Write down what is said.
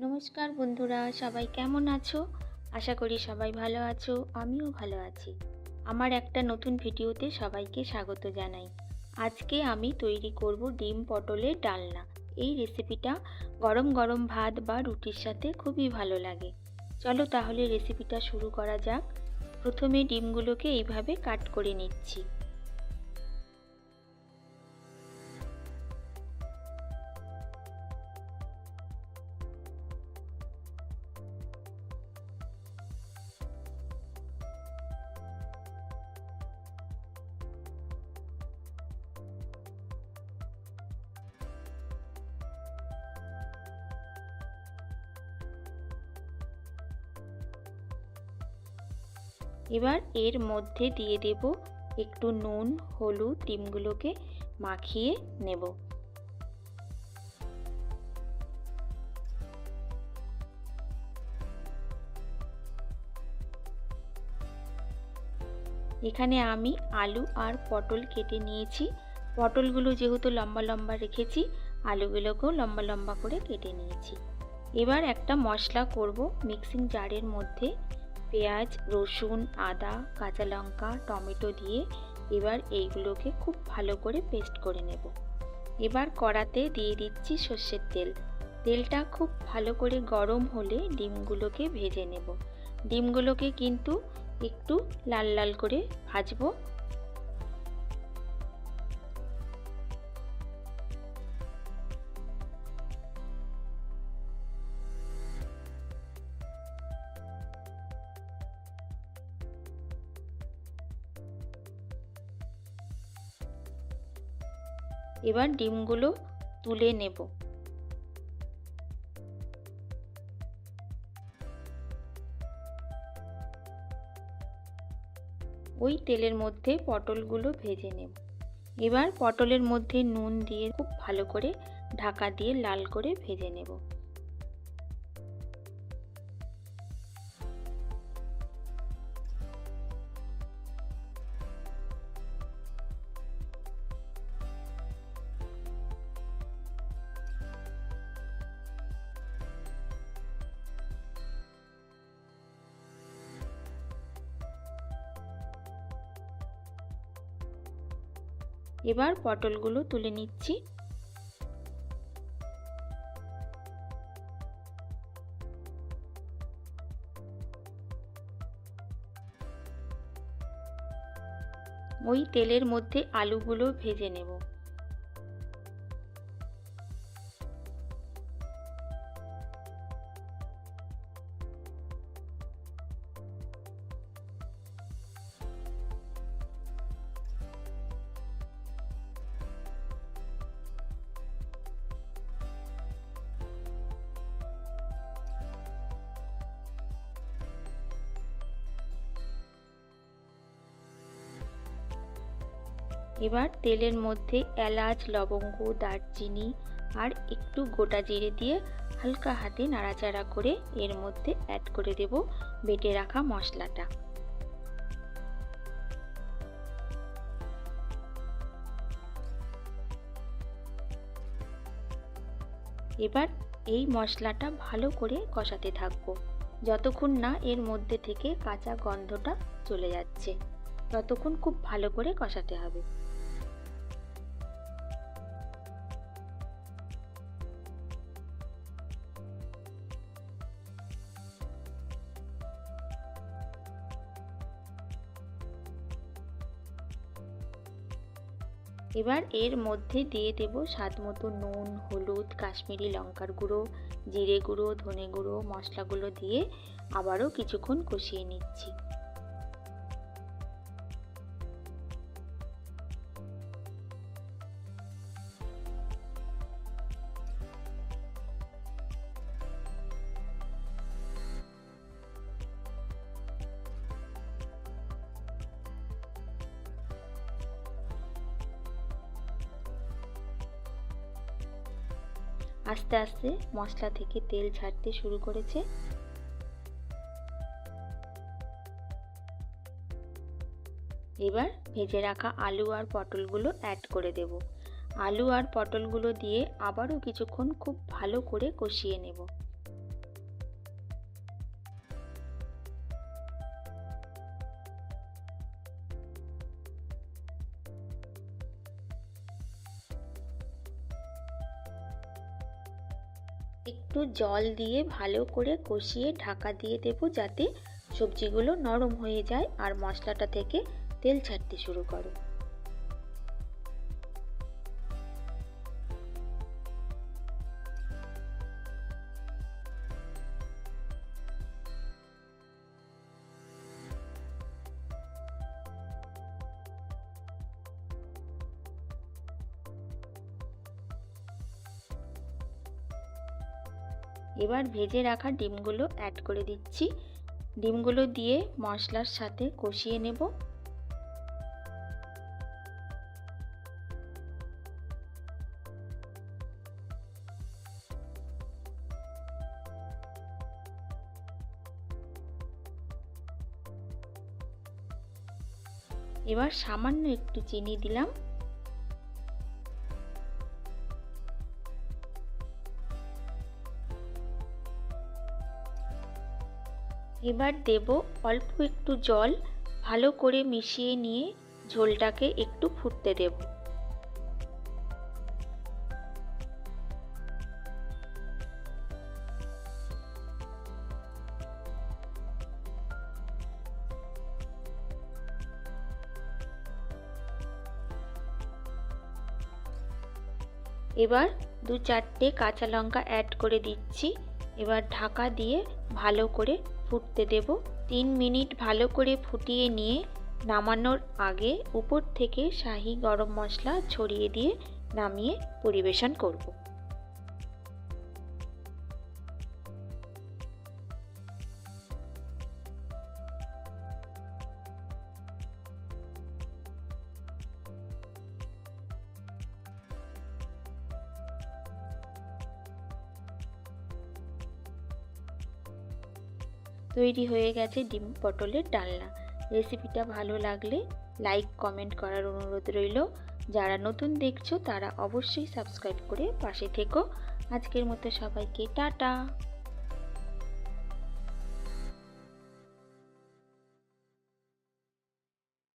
নমস্কার বন্ধুরা, সবাই কেমন আছো? আশা করি সবাই ভালো আছো, আমিও ভালো আছি। আমার একটা নতুন ভিডিওতে সবাইকে স্বাগত জানাই। আজকে আমি তৈরি করব ডিম পটলের ডালনা। এই রেসিপিটা গরম গরম ভাত বা রুটির সাথে খুবই ভালো লাগে। চলো তাহলে রেসিপিটা শুরু করা যাক। প্রথমে ডিমগুলোকে এইভাবে কাট করে নিচ্ছি। এবার এর মধ্যে দিয়ে দেব একটু নুন, হলুদ, ডিমগুলোকে মাখিয়ে নেব। এখানে আমি আলু আর পটল কেটে নিয়েছি। পটলগুলো যেহেতু লম্বা লম্বা রেখেছি, আলুগুলোকেও লম্বা লম্বা করে কেটে নিয়েছি। এবার একটা মশলা করব মিক্সিং জারের মধ্যে। পেঁয়াজ, রসুন, আদা, কাঁচা লঙ্কা, টমেটো দিয়ে এবার এইগুলোকে খুব ভালো করে পেস্ট করে নেব। এবার কড়াতে দিয়ে দিচ্ছি সর্ষের তেল। তেলটা খুব ভালো করে গরম হলে ডিমগুলোকে ভেজে নেব। ডিমগুলোকে কিন্তু একটু লাল লাল করে ভাজবো। এবার ডিমগুলো তুলে নেব। ওই তেলের মধ্যে পটলগুলো ভেজে নেব। এবার পটলের মধ্যে নুন দিয়ে খুব ভালো করে ঢাকা দিয়ে লাল করে ভেজে নেব। এবার পটলগুলো তুলে নিচ্ছি। ওই তেলের মধ্যে আলুগুলো ভেজে নেব। এবার তেলের মধ্যে এলাচ, লবঙ্গ, দারচিনি আর একটু গোটা জিরে দিয়ে হালকা হাতে নাড়াচাড়া করে এর মধ্যে অ্যাড করে দেব বেটে রাখা মশলাটা। এবার এই মশলাটা ভালো করে কষাতে থাকব। যতক্ষণ না এর মধ্যে থেকে কাঁচা গন্ধটা চলে যাচ্ছে, ততক্ষণ খুব ভালো করে কষাতে হবে। এবার এর মধ্যে দিয়ে দেব স্বাদ মতো নুন, হলুদ, কাশ্মীরি লঙ্কার গুঁড়ো, জিরে গুঁড়ো, ধনে গুঁড়ো, মশলাগুলো দিয়ে আবারও কিছুক্ষণ কষিয়ে নিচ্ছি। আস্তে আস্তে মশলা থেকে তেল ছাড়তে শুরু করেছে। এবার ভেজে রাখা আলু আর পটলগুলো অ্যাড করে দেব। আলু আর পটলগুলো দিয়ে আবারও কিছুক্ষণ খুব ভালো করে কষিয়ে নেব। একটু জল দিয়ে ভালো করে কষিয়ে ঢাকা দিয়ে দেবো যাতে সবজিগুলো নরম হয়ে যায় আর মশলাটা থেকে তেল ছাড়তে শুরু করে। এবার ভেজে রাখা ডিমগুলো অ্যাড করে দিচ্ছি। ডিমগুলো দিয়ে মশলার সাথে কষিয়ে নেব। এবার সামান্য একটু চিনি দিলাম। এবার দেব অল্প একটু জল, ভালো করে মিশিয়ে নিয়ে ঝোলটাকে একটু ফুটতে দেব। এবার দু চারটে কাঁচা লঙ্কা অ্যাড করে দিচ্ছি। এবার ঢাকা দিয়ে ভালো করে ফুটতে দেব। তিন মিনিট ভালো করে ফুটিয়ে নিয়ে নামানোর আগে উপর থেকে শাহি গরম মশলা ছড়িয়ে দিয়ে নামিয়ে পরিবেশন করব। তৈরি হয়ে গেছে ডিম পটলের ডালনা। রেসিপিটা ভালো লাগলে লাইক, কমেন্ট করার অনুরোধ রইল। যারা নতুন দেখছ তারা অবশ্যই সাবস্ক্রাইব করে পাশে থেকো। আজকের মতো সবাইকে টাটা।